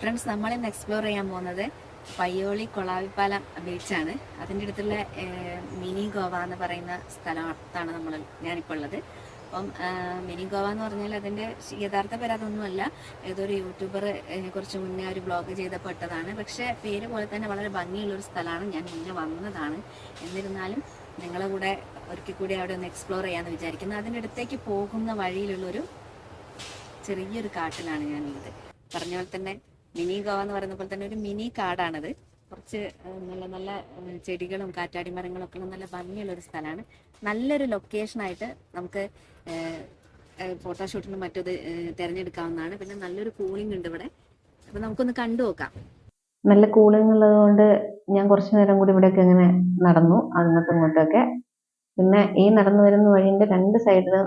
Friends നമ്മൾ ഇന്ന് explore ചെയ്യാൻ പോകുന്നത് പയ്യോളി കൊളാവിപ്പാലം ബീച്ചാണ് അതിന്റെ അടുത്തുള്ള മിനി ഗോവ എന്ന് പറയുന്ന സ്ഥലത്താണ് നമ്മൾ ഞാനിപ്പോൾ ഉള്ളത്. അപ്പം മിനി ഗോവ എന്ന് പറഞ്ഞാൽ അതിന്റെ യഥാർത്ഥ പേര് അതൊന്നുമല്ല ഏതൊരു യൂട്യൂബർ കുറച്ച് മുന്നേ ഒരു ബ്ലോഗ് ചെയ്തപ്പെട്ടതാണ് പക്ഷേ പേര് പോലെ തന്നെ വളരെ ഭംഗിയുള്ളൊരു സ്ഥലമാണ്. ഞാൻ മുന്നേ വന്നതാണ്. എന്നിരുന്നാലും നിങ്ങളെ കൂടെ ഒരിക്കൽ കൂടി അവിടെ ഒന്ന് എക്സ്പ്ലോർ ചെയ്യാമെന്ന് വിചാരിക്കുന്നു. അതിന്റെ അടുത്തേക്ക് പോകുന്ന വഴിയിലുള്ളൊരു ചെറിയൊരു കാട്ടിലാണ് ഞാനുള്ളത്. പറഞ്ഞ പോലെ തന്നെ മിനി ഗോവ എന്ന് പറയുന്ന പോലെ തന്നെ ഒരു മിനി കാടാണത്. കുറച്ച് നല്ല നല്ല ചെടികളും കാറ്റാടി മരങ്ങളും ഒക്കെ നല്ല ഭംഗിയുള്ള ഒരു സ്ഥലമാണ്. നല്ലൊരു ലൊക്കേഷനായിട്ട് നമുക്ക് ഫോട്ടോഷൂട്ടിനും മറ്റത് തിരഞ്ഞെടുക്കാവുന്നതാണ്. പിന്നെ നല്ലൊരു കൂളിംഗ് ഉണ്ട് ഇവിടെ. അപ്പൊ നമുക്കൊന്ന് കണ്ടു നോക്കാം. നല്ല കൂളിംഗ് ഉള്ളത് കൊണ്ട് ഞാൻ കുറച്ചു നേരം കൂടി ഇവിടെയൊക്കെ ഇങ്ങനെ നടന്നു. അങ്ങോട്ടും ഇങ്ങോട്ടൊക്കെ പിന്നെ ഈ നടന്നു വരുന്ന വഴിന്റെ രണ്ട് സൈഡിലും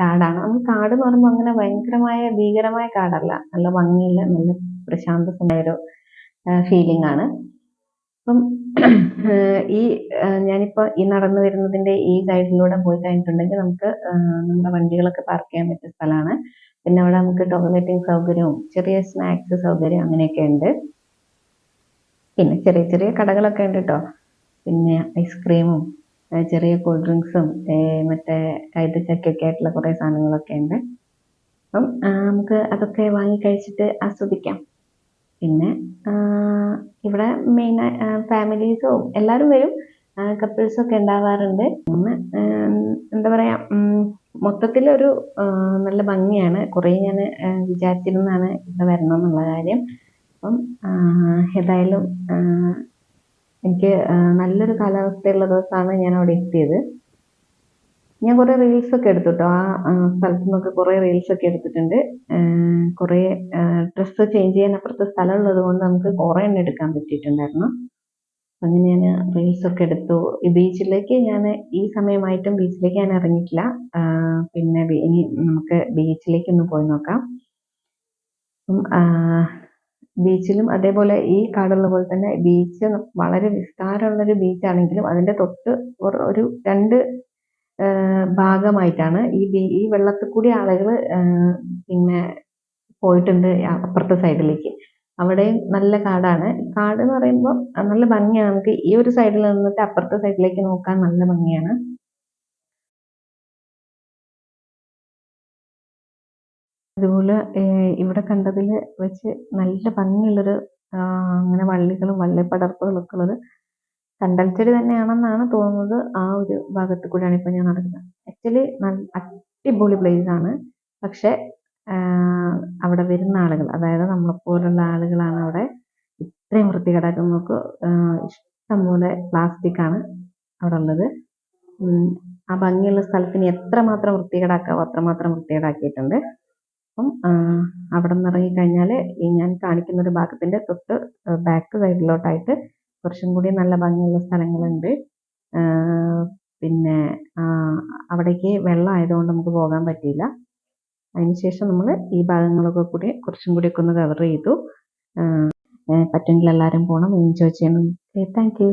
കാടാണ്. നമുക്ക് കാട് എന്ന് പറയുമ്പോൾ അങ്ങനെ ഭയങ്കരമായ ഭീകരമായ കാടല്ല. നല്ല ഭംഗിയില്ല നല്ല പ്രശാന്തമായ ഒരു ഫീലിംഗ് ആണ്. അപ്പം ഈ ഞാനിപ്പോ ഈ നടന്നു വരുന്നതിന്റെ ഈ ഗൈഡിലൂടെ പോയി കഴിഞ്ഞിട്ടുണ്ടെങ്കിൽ നമുക്ക് നമ്മുടെ വണ്ടികളൊക്കെ പാർക്ക് ചെയ്യാൻ പറ്റിയ സ്ഥലമാണ്. പിന്നെ അവിടെ നമുക്ക് ടോയ്ലറ്റിംഗ് സൗകര്യവും ചെറിയ സ്നാക്സ് സൗകര്യം അങ്ങനെയൊക്കെ ഉണ്ട്. പിന്നെ ചെറിയ ചെറിയ കടകളൊക്കെ ഉണ്ട് കേട്ടോ പിന്നെ ഐസ്ക്രീമും ചെറിയ കൂൾ ഡ്രിങ്ക്സും മറ്റേ കൈതച്ചക്കൊക്കെ ആയിട്ടുള്ള കുറേ സാധനങ്ങളൊക്കെ ഉണ്ട്. അപ്പം നമുക്ക് അതൊക്കെ വാങ്ങി കഴിച്ചിട്ട് ആസ്വദിക്കാം. പിന്നെ ഇവിടെ മെയിൻ ഫാമിലീസും എല്ലാവരും വരും. കപ്പിൾസൊക്കെ ഉണ്ടാവാറുണ്ട്. എന്താ പറയാ മൊത്തത്തിലൊരു നല്ല ഭംഗിയാണ്. കുറേ ഞാൻ വിചാരിച്ചിരുന്നാണ് ഇവിടെ വരണം എന്നുള്ള കാര്യം. അപ്പം ഏതായാലും എനിക്ക് നല്ലൊരു കാലാവസ്ഥയുള്ള ദിവസമാണ് ഞാൻ അവിടെ എത്തിയത്. ഞാൻ കുറേ റീൽസ് ഒക്കെ എടുത്തു കേട്ടോ ആ സ്ഥലത്ത് നിന്നൊക്കെ കുറേ റീൽസ് ഒക്കെ എടുത്തിട്ടുണ്ട്. കുറെ ഡ്രസ്സ് ചേഞ്ച് ചെയ്യാൻ അപ്പുറത്ത് സ്ഥലം ഉള്ളത് കൊണ്ട് നമുക്ക് കുറേ എണ്ണം എടുക്കാൻ പറ്റിയിട്ടുണ്ടായിരുന്നു. അങ്ങനെ ഞാൻ റീൽസ് ഒക്കെ എടുത്തു. ഈ ബീച്ചിലേക്ക് ഞാൻ ഈ സമയമായിട്ടും ബീച്ചിലേക്ക് ഞാൻ ഇറങ്ങിയിട്ടില്ല. പിന്നെ ഇനി നമുക്ക് ബീച്ചിലേക്ക് ഒന്ന് പോയി നോക്കാം. ബീച്ചിലും അതേപോലെ ഈ കാടുള്ള പോലെ തന്നെ ബീച്ച് വളരെ വിസ്താരമുള്ളൊരു ബീച്ചാണെങ്കിലും അതിന്റെ തൊട്ട് ഒരു- രണ്ട് ഭാഗമായിട്ടാണ് ഈ ഈ വെള്ളത്തിൽ കൂടി ആളുകൾ പിന്നെ പോയിട്ടുണ്ട് അപ്പുറത്തെ സൈഡിലേക്ക്. അവിടെയും നല്ല കാടാണ്. കാട് എന്ന് പറയുമ്പോൾ നല്ല ഭംഗിയാണ്. നമുക്ക് ഈ ഒരു സൈഡിൽ നിന്നിട്ട് അപ്പുറത്തെ സൈഡിലേക്ക് നോക്കാൻ നല്ല ഭംഗിയാണ്. അതുപോലെ ഇവിടെ കണ്ടതിൽ വെച്ച് നല്ല ഭംഗിയുള്ളൊരു അങ്ങനെ വള്ളികളും വള്ളിപ്പടർപ്പുകളൊക്കെ ഉള്ളൊരു കണ്ടൽച്ചെടി തന്നെയാണെന്നാണ് തോന്നുന്നത് ആ ഒരു ഭാഗത്ത് കൂടെയാണ് ഇപ്പൊ ഞാൻ നടക്കുന്നത്. ആക്ച്വലി നല്ല അടിപൊളി പ്ലേസ് ആണ്. പക്ഷെ അവിടെ വരുന്ന ആളുകൾ അതായത് നമ്മളെപ്പോലുള്ള ആളുകളാണ് അവിടെ ഇത്രയും വൃത്തി കിടക്കുന്നവർക്ക് ഇഷ്ടംപോലെ പ്ലാസ്റ്റിക് ആണ് അവിടെ ഉള്ളത്. ആ ഭംഗിയുള്ള സ്ഥലത്തിന് എത്രമാത്രം വൃത്തികേടാക്കാവോ അത്രമാത്രം വൃത്തികേടാക്കിയിട്ടുണ്ട്. അപ്പം അവിടെ നിന്ന് ഇറങ്ങിക്കഴിഞ്ഞാൽ ഈ ഞാൻ കാണിക്കുന്ന ഒരു ഭാഗത്തിന്റെ തൊട്ട് ബാക്ക് സൈഡിലോട്ടായിട്ട് കുറച്ചും കൂടി നല്ല ഭംഗിയുള്ള സ്ഥലങ്ങളുണ്ട്. പിന്നെ അവിടേക്ക് വെള്ളം ആയതുകൊണ്ട് നമുക്ക് പോകാൻ പറ്റിയില്ല. അതിനുശേഷം നമ്മൾ ഈ ഭാഗങ്ങളൊക്കെ കൂടി കുറച്ചും കൂടി ഒക്കെ ഒന്ന് കവർ ചെയ്തു. പറ്റുമെങ്കിൽ എല്ലാവരും പോകണം എൻജോയ് ചെയ്യണം. Thank you